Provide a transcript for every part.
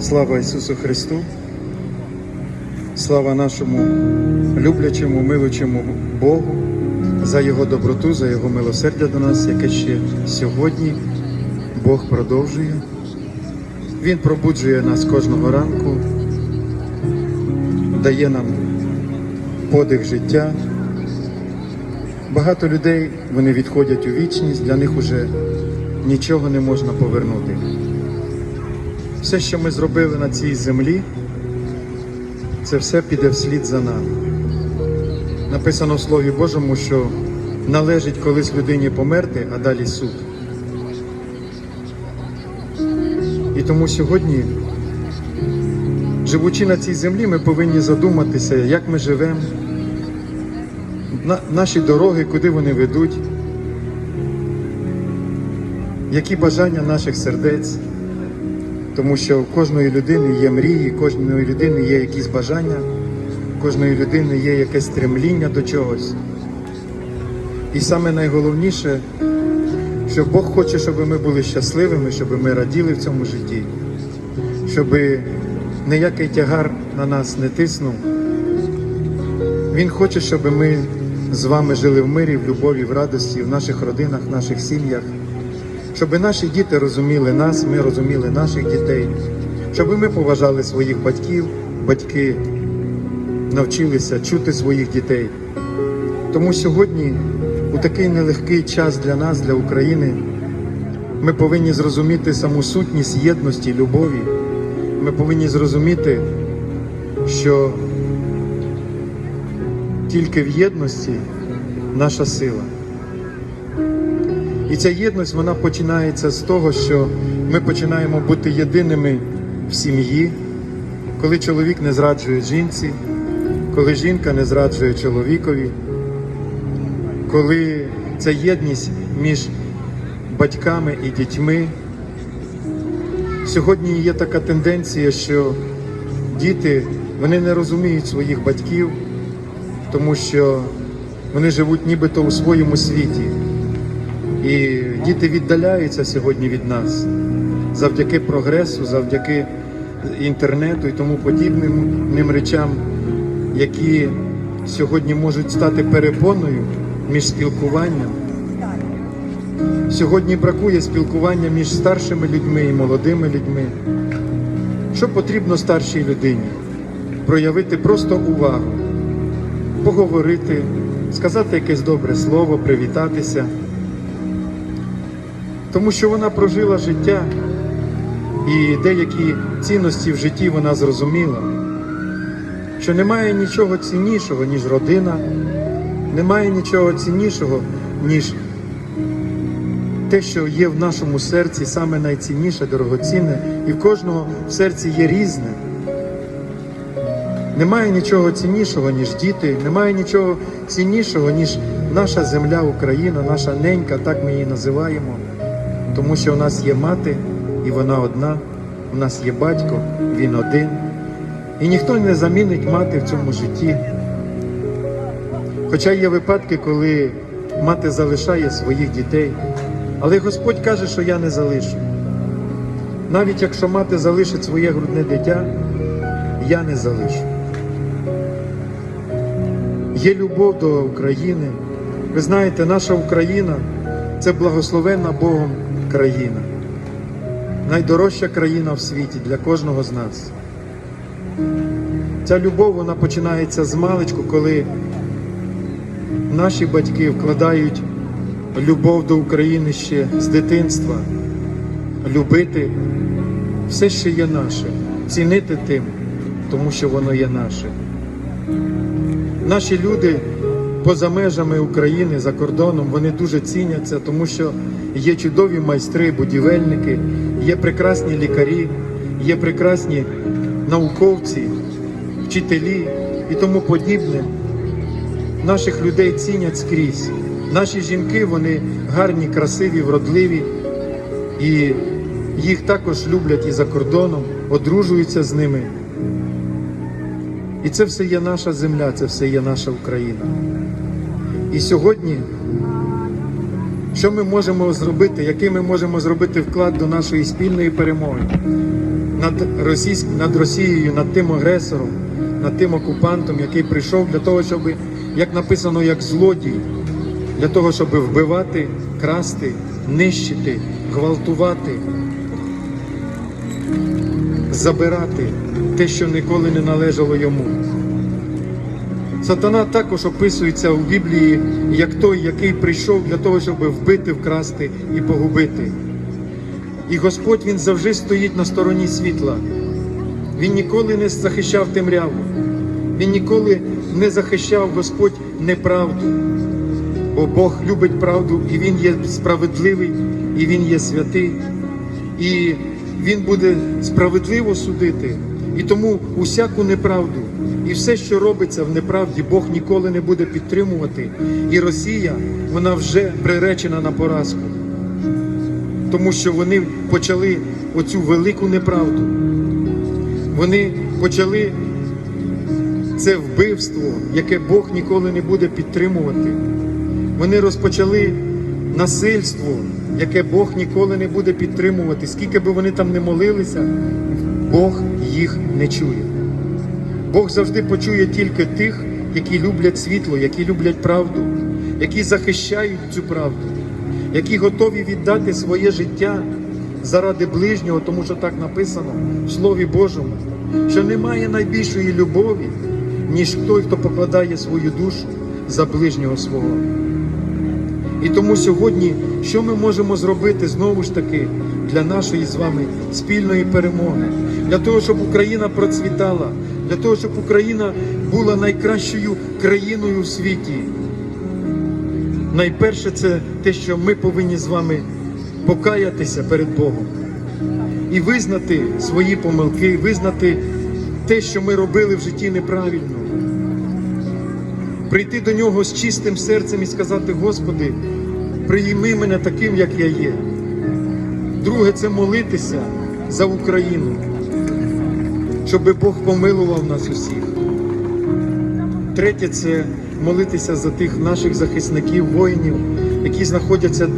Слава Ісусу Христу! Слава нашому люблячому, милучому Богу за Його доброту, за Його милосердя до нас, яке ще сьогодні Бог продовжує. Він пробуджує нас кожного ранку, дає нам подих життя. Багато людей вони відходять у вічність, для них уже нічого не можна повернути. Все, що ми зробили на цій землі, це все піде вслід за нами. Написано в Слові Божому, що належить колись людині померти, а далі суд. І тому сьогодні, живучи на цій землі, ми повинні задуматися, як ми живемо, на- наші дороги, куди вони ведуть, які бажання наших сердець. Тому що у кожної людини є мрії, кожної людини є якісь бажання, кожної людини є якесь стремління до чогось. І саме найголовніше, що Бог хоче, щоб ми були щасливими, щоб ми раділи в цьому житті, щоб ніякий тягар на нас не тиснув. Він хоче, щоб ми з вами жили в мирі, в любові, в радості, в наших родинах, в наших сім'ях щоб наші діти розуміли нас, ми розуміли наших дітей, щоб ми поважали своїх батьків, батьки навчилися чути своїх дітей. Тому сьогодні, у такий нелегкий час для нас, для України, ми повинні зрозуміти саму сутність єдності, любові. Ми повинні зрозуміти, що тільки в єдності наша сила. І ця єдність вона починається з того, що ми починаємо бути єдиними в сім'ї, коли чоловік не зраджує жінці, коли жінка не зраджує чоловікові, коли ця єдність між батьками і дітьми. Сьогодні є така тенденція, що діти вони не розуміють своїх батьків, тому що вони живуть нібито у своєму світі. І діти віддаляються сьогодні від нас завдяки прогресу, завдяки інтернету і тому подібним ним речам, які сьогодні можуть стати перепоною між спілкуванням. Сьогодні бракує спілкування між старшими людьми і молодими людьми. Що потрібно старшій людині? Проявити просто увагу, поговорити, сказати якесь добре слово, привітатися тому що вона прожила життя і деякі цінності в житті вона зрозуміла, що немає нічого ціннішого, ніж родина, немає нічого ціннішого, ніж те, що є в нашому серці, саме найцінніше, дорогоцінне, і в кожного в серці є різне. Немає нічого ціннішого, ніж діти, немає нічого ціннішого, ніж наша земля, Україна, наша ненька, так ми її називаємо. Тому що у нас є мати, і вона одна, у нас є батько, він один. І ніхто не замінить мати в цьому житті. Хоча є випадки, коли мати залишає своїх дітей, але Господь каже, що я не залишу. Навіть якщо мати залишить своє грудне дитя, я не залишу. Є любов до України. Ви знаєте, наша Україна це благословенна Богом країна, найдорожча країна в світі для кожного з нас. Ця любов вона починається з маличку, коли наші батьки вкладають любов до України ще з дитинства, любити все, що є наше, цінити тим, тому що воно є наше. Наші люди поза межами України за кордоном вони дуже ціняться, тому що є чудові майстри, будівельники, є прекрасні лікарі, є прекрасні науковці, вчителі і тому подібне. Наших людей цінять скрізь. Наші жінки вони гарні, красиві, вродливі, і їх також люблять і за кордоном, одружуються з ними. І це все є наша земля, це все є наша Україна. І сьогодні Що ми можемо зробити, який ми можемо зробити вклад до нашої спільної перемоги над, Російськ... над Росією, над тим агресором, над тим окупантом, який прийшов для того, щоб, як написано, як злодій, для того, щоб вбивати, красти, нищити, гвалтувати, забирати те, що ніколи не належало йому. Сатана також описується у Біблії як той, який прийшов для того, щоб вбити, вкрасти і погубити. І Господь Він завжди стоїть на стороні світла. Він ніколи не захищав темряву. Він ніколи не захищав Господь неправду. Бо Бог любить правду, і Він є справедливий, і Він є святий. І Він буде справедливо судити. І тому усяку неправду і все, що робиться в неправді, Бог ніколи не буде підтримувати. І Росія, вона вже приречена на поразку. Тому що вони почали оцю велику неправду. Вони почали це вбивство, яке Бог ніколи не буде підтримувати. Вони розпочали насильство, яке Бог ніколи не буде підтримувати. Скільки би вони там не молилися, Бог їх не чує. Бог завжди почує тільки тих, які люблять світло, які люблять правду, які захищають цю правду, які готові віддати своє життя заради ближнього, тому що так написано в Слові Божому, що немає найбільшої любові, ніж той, хто покладає свою душу за ближнього свого. І тому сьогодні, що ми можемо зробити знову ж таки для нашої з вами спільної перемоги, для того, щоб Україна процвітала, для того, щоб Україна була найкращою країною у світі. Найперше це те, що ми повинні з вами покаятися перед Богом і визнати свої помилки, визнати те, що ми робили в житті неправильно. Прийти до нього з чистим серцем і сказати, Господи, прийми мене таким, як я є. Друге, це молитися за Україну, щоб Бог помилував нас усіх. Третє це молитися за тих наших захисників, воїнів, які знаходяться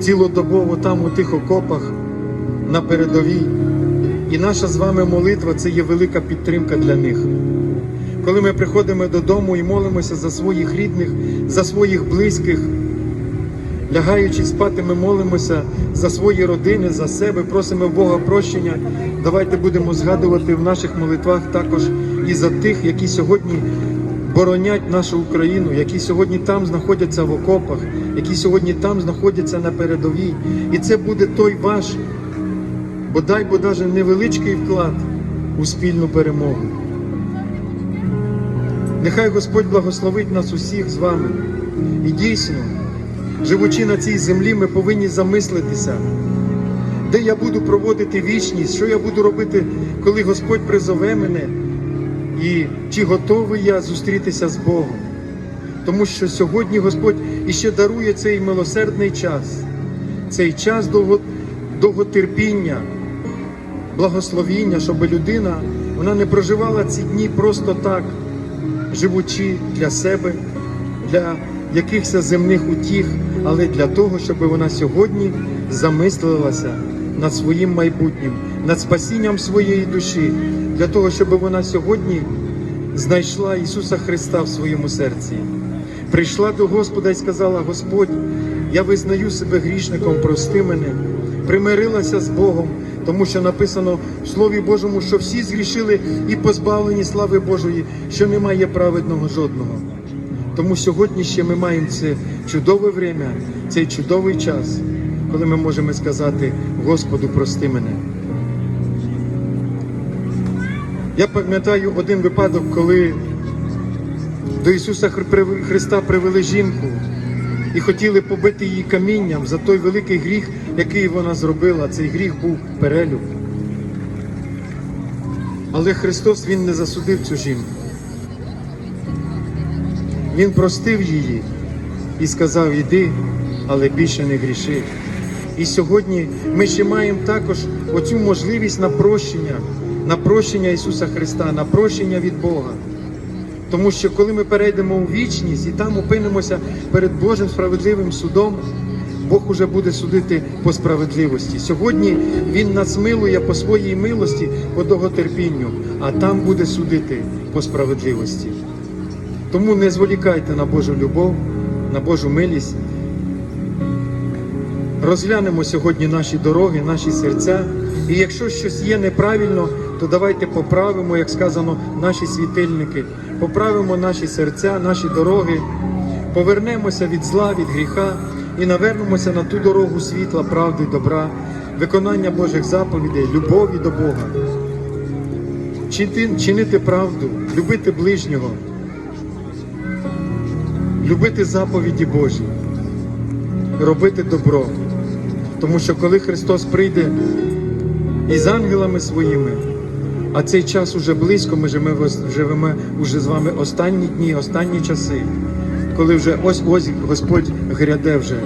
цілодобово там у тих окопах на передовій. І наша з вами молитва це є велика підтримка для них. Коли ми приходимо додому і молимося за своїх рідних, за своїх близьких, лягаючи спати, ми молимося за свої родини, за себе, просимо Бога прощення. Давайте будемо згадувати в наших молитвах також і за тих, які сьогодні боронять нашу Україну, які сьогодні там знаходяться в окопах, які сьогодні там знаходяться на передовій. І це буде той ваш, бодай бо даже невеличкий вклад у спільну перемогу. Нехай Господь благословить нас усіх з вами. І дійсно, живучи на цій землі, ми повинні замислитися, де я буду проводити вічність, що я буду робити, коли Господь призове мене, і чи готовий я зустрітися з Богом. Тому що сьогодні Господь іще дарує цей милосердний час, цей час довго, довготерпіння, благословіння, щоб людина вона не проживала ці дні просто так живучи для себе, для якихось земних утіх, але для того, щоб вона сьогодні замислилася над своїм майбутнім, над спасінням своєї душі, для того, щоб вона сьогодні знайшла Ісуса Христа в своєму серці. Прийшла до Господа і сказала: Господь, я визнаю себе грішником, прости мене, примирилася з Богом, тому що написано в Слові Божому, що всі згрішили і позбавлені слави Божої, що немає праведного жодного. Тому сьогодні ще ми маємо це чудове время, цей чудовий час, коли ми можемо сказати, Господу, прости мене. Я пам'ятаю один випадок, коли до Ісуса Христа привели жінку і хотіли побити її камінням за той великий гріх, який вона зробила. Цей гріх був перелюб. Але Христос Він не засудив цю жінку. Він простив її і сказав: Іди, але більше не гріши. І сьогодні ми ще маємо також оцю можливість на прощення, на прощення Ісуса Христа, на прощення від Бога. Тому що коли ми перейдемо у вічність і там опинимося перед Божим справедливим судом, Бог уже буде судити по справедливості. Сьогодні Він нас милує по своїй милості, по довготерпінню, а там буде судити по справедливості. Тому не зволікайте на Божу любов, на Божу милість. Розглянемо сьогодні наші дороги, наші серця. І якщо щось є неправильно, то давайте поправимо, як сказано, наші світильники, поправимо наші серця, наші дороги, повернемося від зла, від гріха і навернемося на ту дорогу світла, правди, добра, виконання Божих заповідей, любові до Бога. Чинити, правду, любити ближнього, любити заповіді Божі, робити добро. Тому що коли Христос прийде із ангелами своїми, а цей час уже близько, ми живемо, живемо уже з вами останні дні, останні часи, коли вже ось ось Господь гряде вже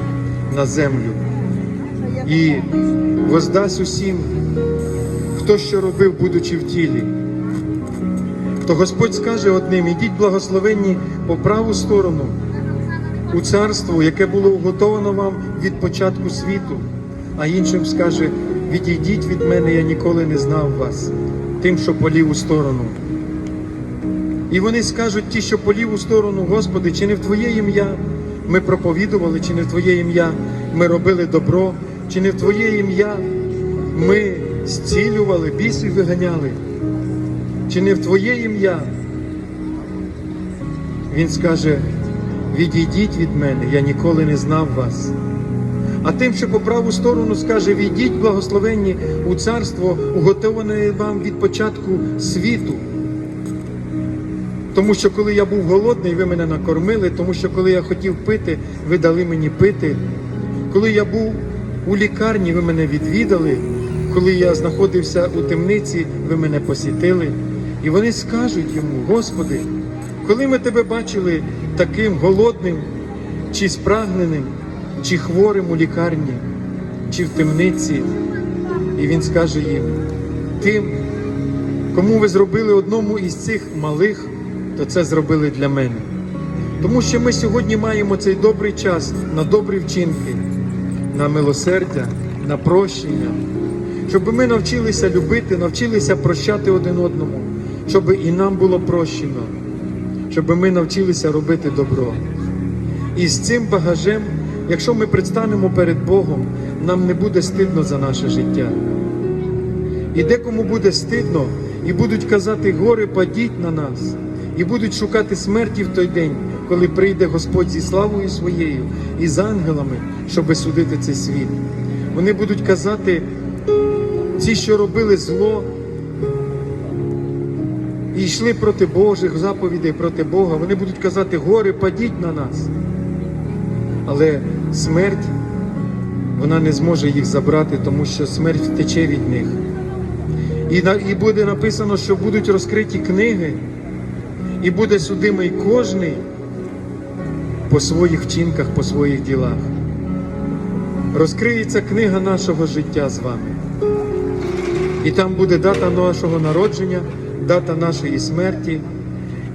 на землю і воздасть усім, хто що робив, будучи в тілі. То Господь скаже одним: ідіть благословенні по праву сторону у царство, яке було уготовано вам від початку світу, а іншим скаже: відійдіть від мене, я ніколи не знав вас, тим, що по ліву сторону. І вони скажуть ті, що по ліву сторону, Господи, чи не в Твоє ім'я? Ми проповідували, чи не в Твоє ім'я? Ми робили добро, чи не в Твоє ім'я? Ми зцілювали, бісів виганяли, чи не в Твоє ім'я. Він скаже, відійдіть від мене, я ніколи не знав вас. А тим, що по праву сторону скаже, відійдіть благословенні у царство, уготоване вам від початку світу. Тому що коли я був голодний, ви мене накормили, тому що коли я хотів пити, ви дали мені пити. Коли я був у лікарні, ви мене відвідали. Коли я знаходився у темниці, ви мене посітили. І вони скажуть йому, Господи, коли ми тебе бачили таким голодним, чи спрагненим, чи хворим у лікарні, чи в темниці, і він скаже їм, тим, кому ви зробили одному із цих малих, то це зробили для мене. Тому що ми сьогодні маємо цей добрий час на добрі вчинки, на милосердя, на прощення, щоб ми навчилися любити, навчилися прощати один одному, щоб і нам було прощено, щоб ми навчилися робити добро. І з цим багажем, якщо ми предстанемо перед Богом, нам не буде стидно за наше життя. І декому буде стидно, і будуть казати, гори падіть на нас, і будуть шукати смерті в той день, коли прийде Господь зі славою своєю і з ангелами, щоби судити цей світ. Вони будуть казати, ці, що робили зло, і йшли проти Божих заповідей, проти Бога, вони будуть казати, гори падіть на нас. Але смерть, вона не зможе їх забрати, тому що смерть втече від них. І, і буде написано, що будуть розкриті книги, і буде судимий кожний по своїх вчинках, по своїх ділах. Розкриється книга нашого життя з вами. І там буде дата нашого народження, дата нашої смерті.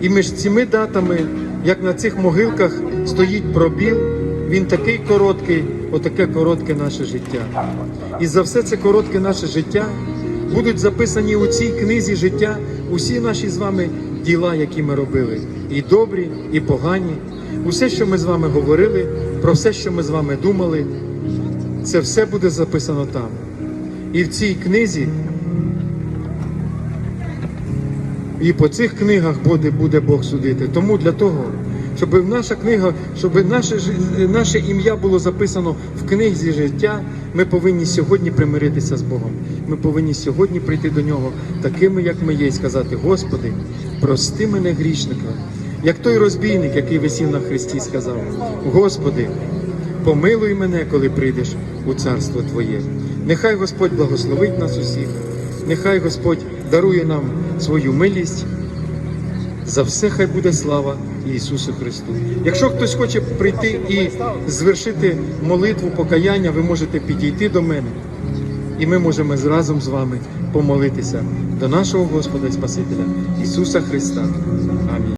І між цими датами, як на цих могилках стоїть пробіл, він такий короткий, отаке коротке наше життя. І за все це коротке наше життя будуть записані у цій книзі життя усі наші з вами діла, які ми робили, і добрі, і погані. Усе, що ми з вами говорили, про все, що ми з вами думали, це все буде записано там. І в цій книзі І по цих книгах буде, буде Бог судити. Тому для того, щоб наша книга, щоб наше, наше ім'я було записано в книзі життя, ми повинні сьогодні примиритися з Богом. Ми повинні сьогодні прийти до нього такими, як ми є, і сказати: Господи, прости мене грішника. Як той розбійник, який висів на хресті, сказав: Господи, помилуй мене, коли прийдеш у царство Твоє. Нехай Господь благословить нас усіх. Нехай Господь дарує нам свою милість. За все хай буде слава Ісусу Христу. Якщо хтось хоче прийти і звершити молитву покаяння, ви можете підійти до мене, і ми можемо разом з вами помолитися до нашого Господа і Спасителя Ісуса Христа.